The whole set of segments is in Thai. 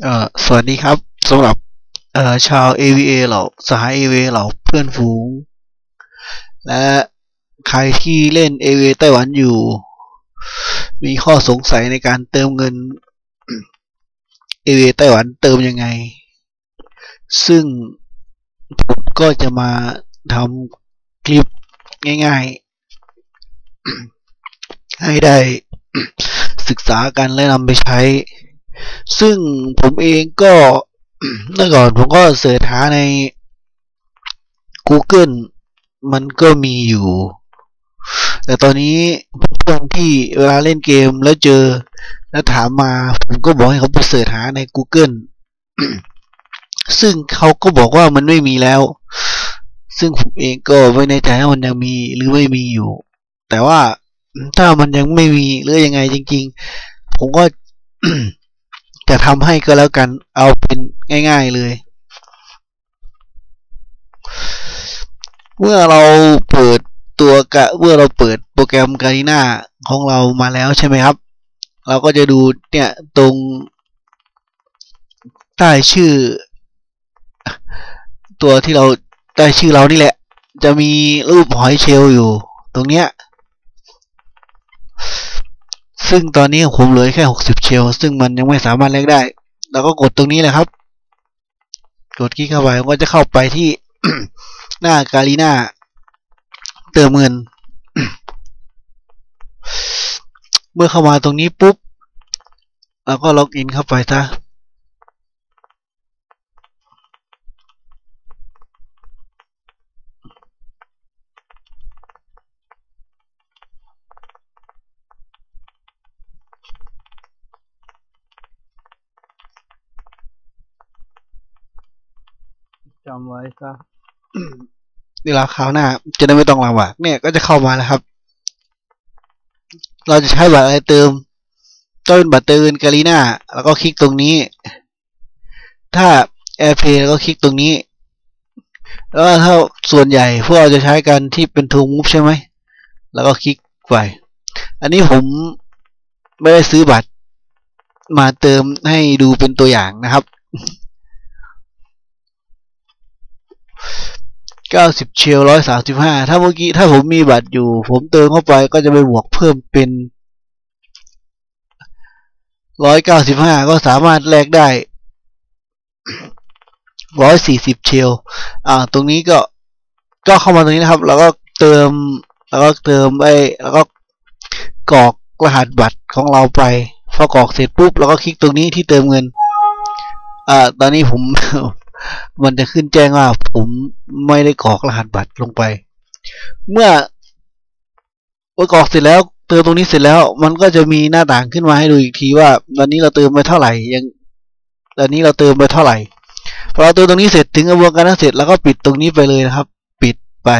เอ่อสวัสดีครับสำหรับเอ่อชาว AVA เหล่าสหาย AVA เหล่าเพื่อนฝูง และใครที่เล่น AVA ไต้หวันอยู่ มีข้อสงสัยในการเติมเงิน AVA ไต้หวันเติมยังไง ซึ่งผมก็จะมาทำคลิปง่ายๆ ให้ได้ศึกษากันและนำไปใช้ ซึ่งผมเองก็เมื่อก่อนผมก็เสิร์ชหาใน Google มันก็มีอยู่ แต่ตอนนี้เพื่อนที่เวลาเล่นเกมแล้วเจอ แล้วถามมา ผมก็บอกให้เขาไปเสิร์ชหาใน Google ซึ่งเขาก็บอกว่ามันไม่มีแล้ว ซึ่งผมเองก็ไม่แน่ใจว่ามันยังมีหรือไม่มีอยู่ แต่ว่าถ้ามันยังไม่มีหรือยังไงจริง ๆ ผมก็ จะทำให้ก็แล้วกันเอาเป็นง่าย ๆเลย เมื่อเราเปิดตัวกะเมื่อเราเปิดโปรแกรมการีนาของเรามาแล้วใช่ไหมครับ เราก็จะดูเนี่ยตรงใต้ชื่อ ตัวที่เราใต้ชื่อเรานี่แหละ จะมีรูปหอยเชลล์อยู่ ตรงเนี้ย ซึ่งตอนนี้ผมเหลือแค่หกสิบเชล ซึ่งมันยังไม่สามารถแลกได้ เราก็กดตรงนี้แหละครับ กดคลิกเข้าไปมันก็จะเข้าไปที่หน้าการีนาเติมเงิน เมื่อเข้ามาตรงนี้ปุ๊บเราก็ล็อกอินเข้าไปซะ จำไว้ซะเวลาคราวหน้า จะได้ไม่ต้องลำบากเนี่ยก็จะเข้ามาแล้วครับ เราจะใช้บัตรอะไรเติมก็เป็นบัตรเติมเงินการีนาแล้วก็คลิกตรงนี้ ถ้า AirPay แล้วก็คลิกตรงนี้ แล้วถ้าส่วนใหญ่พวกเราจะใช้กันที่เป็นทูมูฟใช่ไหม แล้วก็คลิกไป อันนี้ผมไม่ได้ซื้อบัตรมาเติมให้ดูเป็นตัวอย่างนะครับ เก้าสิบเชลร้อยสามสิบห้าถ้าเมื่อกี้ถ้าผมมีบัตรอยู่ ผมเติมเข้าไปก็จะไปบวกเพิ่มเป็นร้อยเก้าสิบห้าก็สามารถแลกได้ร้อยสี่สิบเชลอ่า ตรงนี้ก็ก็เข้ามาตรงนี้นะครับ แล้วก็เติม แล้วก็เติมไอ้แล้วก็กรอกรหัสบัตรของเราไปพอกรอกเสร็จปุ๊บเราก็คลิกตรงนี้ที่เติมเงิน อ่า ตอนนี้ผม มันจะขึ้นแจ้งว่าผมไม่ได้กรอกรหัสบัตรลงไป เมื่อเมื่อกรอกเสร็จแล้ว เติมตรงนี้เสร็จแล้ว มันก็จะมีหน้าต่างขึ้นมาให้ดูอีกทีว่าตอนนี้เราเติมไปเท่าไหร่ยังตอนนี้เราเติมไปเท่าไหร่พอเราเติมตรงนี้เสร็จถึงกระบวนการนั้นเสร็จแล้วก็ปิดตรงนี้ไปเลยนะครับ ปิดไป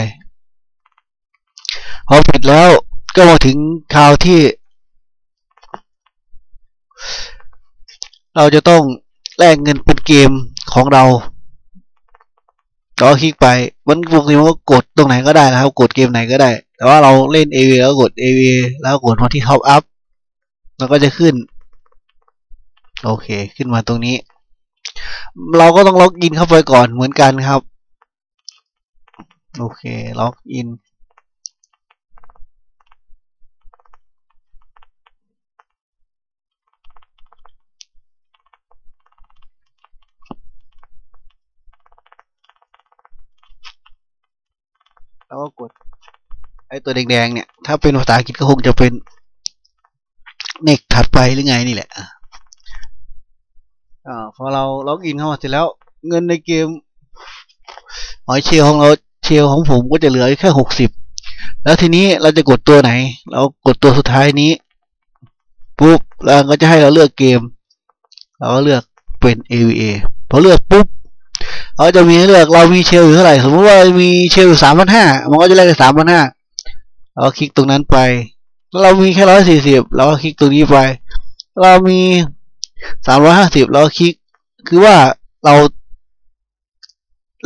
พอปิดแล้วก็มาถึงคราวที่ เราจะต้องแลกเงินเป็นเกมของเรา ก็คลิกไปมันปกติมันก็กดตรงไหนก็ได้นะครับ กดเกมไหนก็ได้ แต่ว่าเราเล่น AV แล้วกด AV แล้วกดมาที่ Top Up มันก็จะขึ้น โอเค ขึ้นมาตรงนี้ เราก็ต้องล็อกอินเข้าไปก่อนเหมือนกันครับ โอเค ล็อกอิน แล้วก็กดไอ้ตัวแดงๆเนี่ย ถ้าเป็นภาษาอังกฤษก็คงจะเป็นเน็กถัดไปหรือไงนี่แหละอ่าพอเราล็อกอินเข้ามาเสร็จแล้ว เงินในเกมหอยเชลของเราเชลของผมก็จะเหลือแค่หกสิบแล้วทีนี้เราจะกดตัวไหน เรากดตัวสุดท้ายนี้ ปุ๊บแล้วก็จะให้เราเลือกเกม เราก็เลือกเป็น AVA พอเลือกปุ๊บ เขาจะมีให้เลือกเรามีเชลอยู่เท่าไหร่ สมมติว่ามีเชลอยู่สามพันห้ามันก็จะแลกได้สามพันห้าเราคลิกตรงนั้นไป เรามีแค่ร้อยสี่สิบเราก็คลิกตรงนี้ไป เรามีสามร้อยห้าสิบเราก็คลิก คือว่าเรา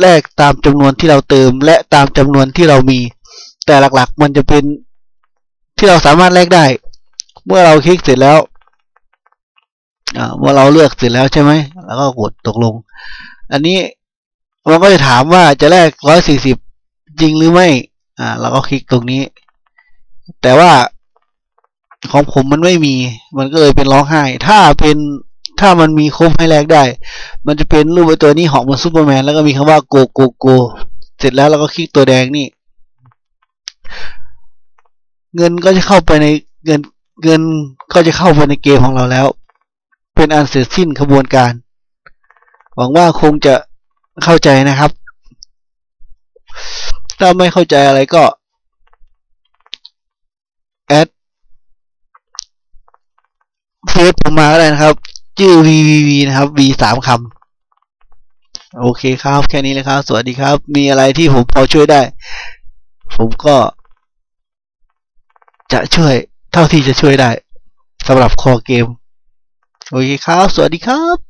แลกตามจำนวนที่เราเติม และตามจำนวนที่เรามี แต่หลักๆ มันจะเป็นที่เราสามารถแลกได้ เมื่อเราคลิกเสร็จแล้วเมื่อเราเลือกเสร็จแล้วใช่ไหมแล้วก็กดตกลง อันนี้มันก็จะถามว่าจะแลกร้อยสี่สิบจริงหรือไม่ อ่า เราก็คลิกตรงนี้ แต่ว่าของผมมันไม่มี มันก็เลยเป็นร้องไห้ ถ้าเป็นถ้ามันมีครบให้แลกได้ มันจะเป็นรูปไอ้ตัวนี้หอมเหมือนซูเปอร์แมนแล้วก็มีคำว่าโกโกโกเสร็จแล้วเราก็คลิกตัวแดงนี่ เงินก็จะเข้าไปในเงินเงินก็จะเข้าไปในเกมของเราแล้ว เป็นอันเสร็จสิ้นขบวนการ หวังว่าคงจะเข้าใจนะครับ ถ้าไม่เข้าใจอะไรก็ แอดเฟซผมมาก็ได้นะครับ ชื่อ VVV นะครับ V สามคำโอเคครับ แค่นี้เลยครับ สวัสดีครับ มีอะไรที่ผมพอช่วยได้ ผมก็ จะช่วยเท่าที่จะช่วยได้สำหรับคอเกม โอเคครับ สวัสดีครับ